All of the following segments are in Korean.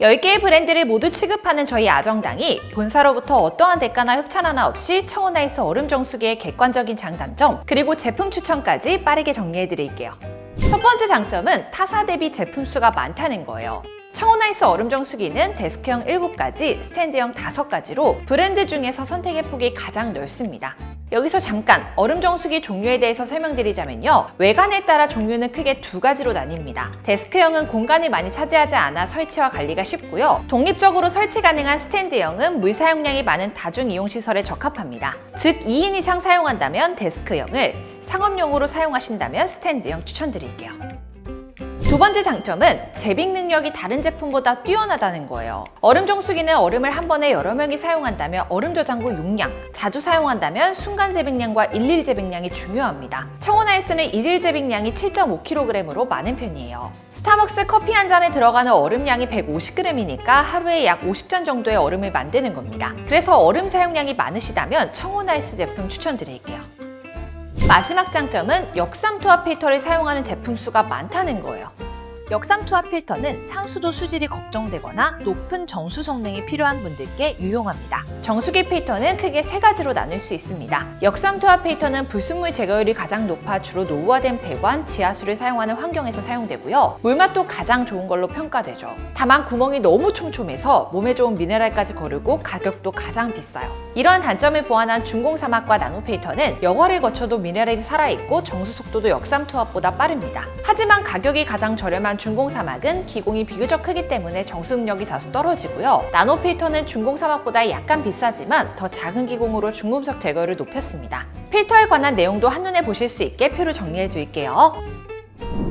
10개의 브랜드를 모두 취급하는 저희 아정당이 본사로부터 어떠한 대가나 협찬 하나 없이 청원아이스 얼음 정수기의 객관적인 장단점 그리고 제품 추천까지 빠르게 정리해 드릴게요. 첫 번째 장점은 타사 대비 제품 수가 많다는 거예요. 청원아이스 얼음 정수기는 데스크형 7가지, 스탠드형 5가지로 브랜드 중에서 선택의 폭이 가장 넓습니다. 여기서 잠깐 얼음 정수기 종류에 대해서 설명드리자면요. 외관에 따라 종류는 크게 두 가지로 나뉩니다. 데스크형은 공간이 많이 차지하지 않아 설치와 관리가 쉽고요. 독립적으로 설치 가능한 스탠드형은 물 사용량이 많은 다중 이용 시설에 적합합니다. 즉 2인 이상 사용한다면 데스크형을 상업용으로 사용하신다면 스탠드형 추천드릴게요. 두 번째 장점은 재빙 능력이 다른 제품보다 뛰어나다는 거예요. 얼음 정수기는 얼음을 한 번에 여러 명이 사용한다면 얼음 저장고 용량, 자주 사용한다면 순간 재빙량과 일일 재빙량이 중요합니다. 청원 아이스는 일일 재빙량이 7.5kg으로 많은 편이에요. 스타벅스 커피 한 잔에 들어가는 얼음량이 150g이니까 하루에 약 50잔 정도의 얼음을 만드는 겁니다. 그래서 얼음 사용량이 많으시다면 청원 아이스 제품 추천드릴게요. 마지막 장점은 역삼 투하 필터를 사용하는 제품 수가 많다는 거예요. 역삼 투하 필터는 상수도 수질이 걱정되거나 높은 정수 성능이 필요한 분들께 유용합니다. 정수기 필터는 크게 세 가지로 나눌 수 있습니다. 역삼 투하 필터는 불순물 제거율이 가장 높아 주로 노후화된 배관, 지하수를 사용하는 환경에서 사용되고요. 물맛도 가장 좋은 걸로 평가되죠. 다만 구멍이 너무 촘촘해서 몸에 좋은 미네랄까지 거르고 가격도 가장 비싸요. 이러한 단점을 보완한 중공사막과 나노 필터는 영화를 거쳐도 미네랄이 살아있고 정수 속도도 역삼 투합보다 빠릅니다. 하지만 가격이 가장 저렴한 중공 사막은 기공이 비교적 크기 때문에 정수능력이 다소 떨어지고요. 나노 필터는 중공 사막보다 약간 비싸지만 더 작은 기공으로 중금속 제거율을 높였습니다. 필터에 관한 내용도 한눈에 보실 수 있게 표를 정리해 드릴게요.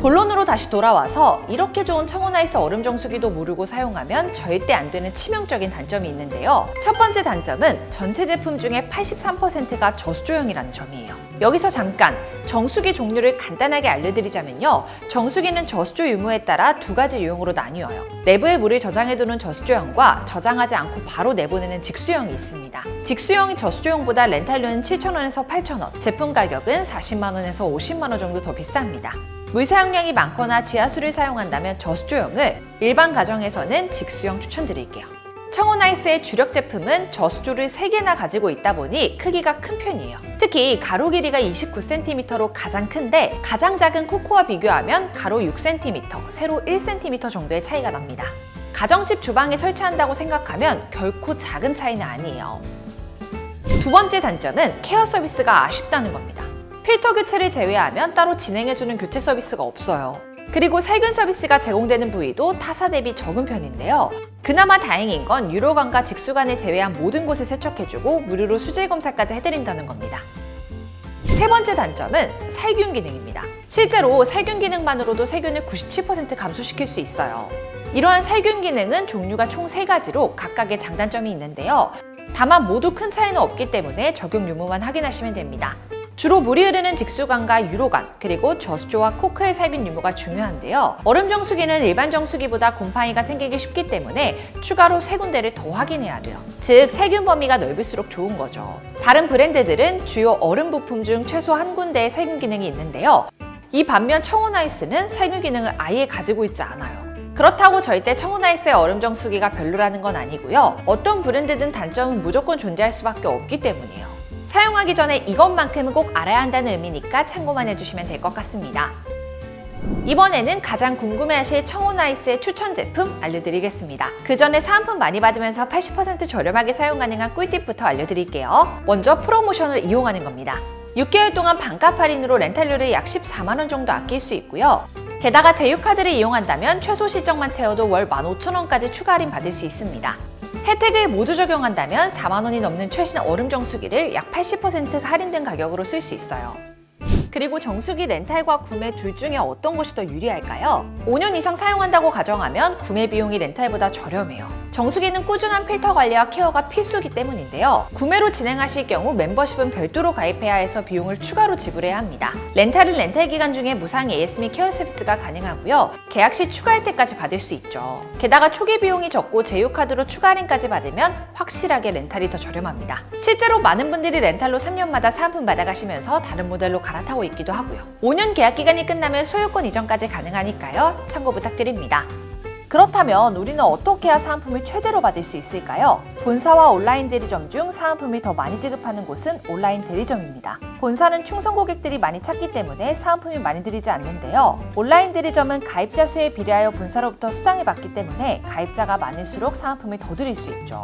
본론으로 다시 돌아와서 이렇게 좋은 청원아이스 얼음 정수기도 모르고 사용하면 절대 안 되는 치명적인 단점이 있는데요. 첫 번째 단점은 전체 제품 중에 83%가 저수조형이라는 점이에요. 여기서 잠깐 정수기 종류를 간단하게 알려드리자면요. 정수기는 저수조 유무에 따라 두 가지 유형으로 나뉘어요. 내부에 물을 저장해두는 저수조형과 저장하지 않고 바로 내보내는 직수형이 있습니다. 직수형이 저수조형보다 렌탈료는 7,000원에서 8,000원, 제품 가격은 40만원에서 50만원 정도 더 비쌉니다. 물 사용량이 많거나 지하수를 사용한다면 저수조형을 일반 가정에서는 직수형 추천드릴게요. 청원아이스의 주력 제품은 저수조를 3개나 가지고 있다 보니 크기가 큰 편이에요. 특히 가로 길이가 29cm로 가장 큰데 가장 작은 코코와 비교하면 가로 6cm, 세로 1cm 정도의 차이가 납니다. 가정집 주방에 설치한다고 생각하면 결코 작은 차이는 아니에요. 두 번째 단점은 케어 서비스가 아쉽다는 겁니다. 필터 교체를 제외하면 따로 진행해주는 교체 서비스가 없어요. 그리고 살균 서비스가 제공되는 부위도 타사 대비 적은 편인데요. 그나마 다행인 건 유로관과 직수관을 제외한 모든 곳을 세척해주고 무료로 수질 검사까지 해드린다는 겁니다. 세 번째 단점은 살균 기능입니다. 실제로 살균 기능만으로도 세균을 97% 감소시킬 수 있어요. 이러한 살균 기능은 종류가 총 세가지로 각각의 장단점이 있는데요. 다만 모두 큰 차이는 없기 때문에 적용 유무만 확인하시면 됩니다. 주로 물이 흐르는 직수관과 유로관, 그리고 저수조와 코크의 살균 유무가 중요한데요. 얼음 정수기는 일반 정수기보다 곰팡이가 생기기 쉽기 때문에 추가로 세 군데를 더 확인해야 돼요. 즉, 세균 범위가 넓을수록 좋은 거죠. 다른 브랜드들은 주요 얼음 부품 중 최소 한 군데의 살균 기능이 있는데요. 이 반면 청원아이스는 살균 기능을 아예 가지고 있지 않아요. 그렇다고 절대 청원아이스의 얼음 정수기가 별로라는 건 아니고요. 어떤 브랜드든 단점은 무조건 존재할 수밖에 없기 때문이에요. 사용하기 전에 이것만큼은 꼭 알아야 한다는 의미니까 참고만 해주시면 될 것 같습니다. 이번에는 가장 궁금해하실 청혼아이스의 추천 제품 알려드리겠습니다. 그 전에 사은품 많이 받으면서 80% 저렴하게 사용 가능한 꿀팁부터 알려드릴게요. 먼저 프로모션을 이용하는 겁니다. 6개월 동안 반값 할인으로 렌탈료를 약 14만원 정도 아낄 수 있고요. 게다가 제휴카드를 이용한다면 최소 실적만 채워도 월 15,000원까지 추가 할인 받을 수 있습니다. 혜택을 모두 적용한다면 4만 원이 넘는 최신 얼음 정수기를 약 80% 할인된 가격으로 쓸 수 있어요. 그리고 정수기 렌탈과 구매 둘 중에 어떤 것이 더 유리할까요? 5년 이상 사용한다고 가정하면 구매 비용이 렌탈보다 저렴해요. 정수기는 꾸준한 필터 관리와 케어가 필수기 때문인데요. 구매로 진행하실 경우 멤버십은 별도로 가입해야 해서 비용을 추가로 지불해야 합니다. 렌탈은 렌탈 기간 중에 무상 AS 및 케어 서비스가 가능하고요. 계약 시 추가 혜택까지 받을 수 있죠. 게다가 초기 비용이 적고 제휴카드로 추가 할인까지 받으면 확실하게 렌탈이 더 저렴합니다. 실제로 많은 분들이 렌탈로 3년마다 사은품 받아가시면서 다른 모델로 갈아타고 있기도 하고요. 5년 계약 기간이 끝나면 소유권 이전까지 가능하니까요. 참고 부탁드립니다. 그렇다면 우리는 어떻게 해야 사은품을 최대로 받을 수 있을까요? 본사와 온라인 대리점 중 사은품을 더 많이 지급하는 곳은 온라인 대리점입니다. 본사는 충성 고객들이 많이 찾기 때문에 사은품이 많이 들이지 않는데요. 온라인 대리점은 가입자 수에 비례하여 본사로부터 수당을 받기 때문에 가입자가 많을수록 사은품을 더 드릴 수 있죠.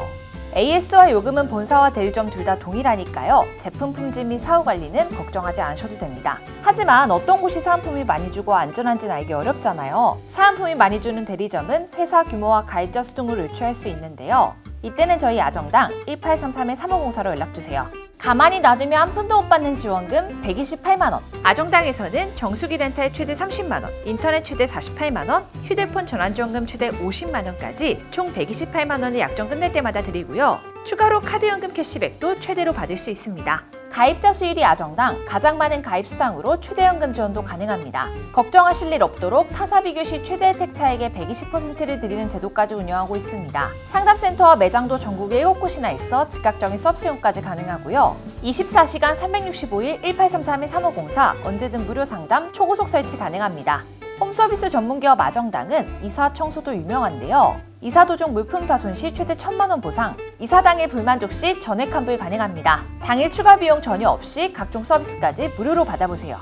AS와 요금은 본사와 대리점 둘 다 동일하니까요. 제품 품질 및 사후 관리는 걱정하지 않으셔도 됩니다. 하지만 어떤 곳이 사은품이 많이 주고 안전한지는 알기 어렵잖아요. 사은품이 많이 주는 대리점은 회사 규모와 가입자 수 등으로 유추할 수 있는데요. 이때는 저희 아정당 1833-3504로 연락주세요. 가만히 놔두면 한 푼도 못 받는 지원금 128만 원. 아정당에서는 정수기 렌탈 최대 30만 원, 인터넷 최대 48만 원, 휴대폰 전환 지원금 최대 50만 원까지 총 128만 원을 약정 끝낼 때마다 드리고요. 추가로 카드연금 캐시백도 최대로 받을 수 있습니다. 가입자 수율이 아정당 가장 많은 가입 수당으로 최대연금 지원도 가능합니다. 걱정하실 일 없도록 타사 비교 시 최대 혜택 차액의 120%를 드리는 제도까지 운영하고 있습니다. 상담센터와 매장도 전국에 7곳이나 있어 즉각적인 서비스용까지 가능하고요. 24시간 365일 1833-3504 언제든 무료 상담, 초고속 설치 가능합니다. 홈서비스 전문기업 아정당은 이사 청소도 유명한데요. 이사 도중 물품 파손 시 최대 1천만 원 보상, 이사 당일 불만족 시 전액 환불 가능합니다. 당일 추가 비용 전혀 없이 각종 서비스까지 무료로 받아보세요.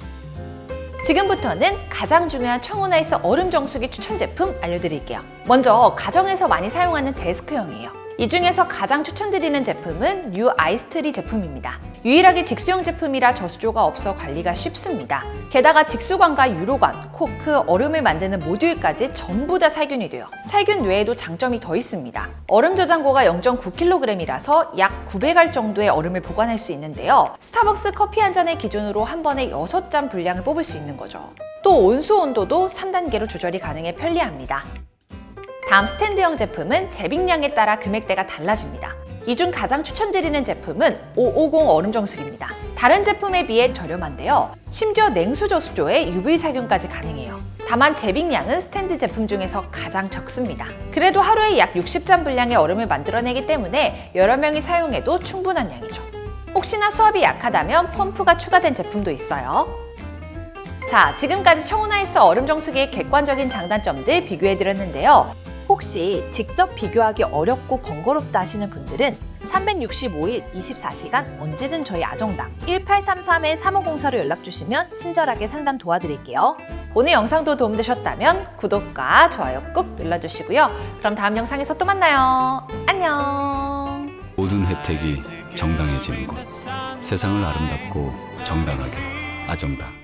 지금부터는 가장 중요한 청혼아이스 얼음 정수기 추천 제품 알려드릴게요. 먼저 가정에서 많이 사용하는 데스크형이에요. 이 중에서 가장 추천드리는 제품은 뉴 아이스트리 제품입니다. 유일하게 직수형 제품이라 저수조가 없어 관리가 쉽습니다. 게다가 직수관과 유로관, 코크, 얼음을 만드는 모듈까지 전부 다 살균이 돼요. 살균 외에도 장점이 더 있습니다. 얼음 저장고가 0.9kg이라서 약 900알 정도의 얼음을 보관할 수 있는데요. 스타벅스 커피 한 잔을 기준으로 한 번에 6잔 분량을 뽑을 수 있는 거죠. 또 온수 온도도 3단계로 조절이 가능해 편리합니다. 다음 스탠드형 제품은 재빙량에 따라 금액대가 달라집니다. 이 중 가장 추천드리는 제품은 550 얼음 정수기입니다. 다른 제품에 비해 저렴한데요. 심지어 냉수 저수조에 UV 살균까지 가능해요. 다만 재빙량은 스탠드 제품 중에서 가장 적습니다. 그래도 하루에 약 60잔 분량의 얼음을 만들어내기 때문에 여러 명이 사용해도 충분한 양이죠. 혹시나 수압이 약하다면 펌프가 추가된 제품도 있어요. 자, 지금까지 청혼아이스 얼음 정수기의 객관적인 장단점들 비교해드렸는데요. 혹시 직접 비교하기 어렵고 번거롭다 하시는 분들은 365일 24시간 언제든 저희 아정당 1833-3504로 연락 주시면 친절하게 상담 도와드릴게요. 오늘 영상도 도움되셨다면 구독과 좋아요 꾹 눌러주시고요. 그럼 다음 영상에서 또 만나요. 안녕. 모든 혜택이 정당해지는 곳 세상을 아름답고 정당하게 아정당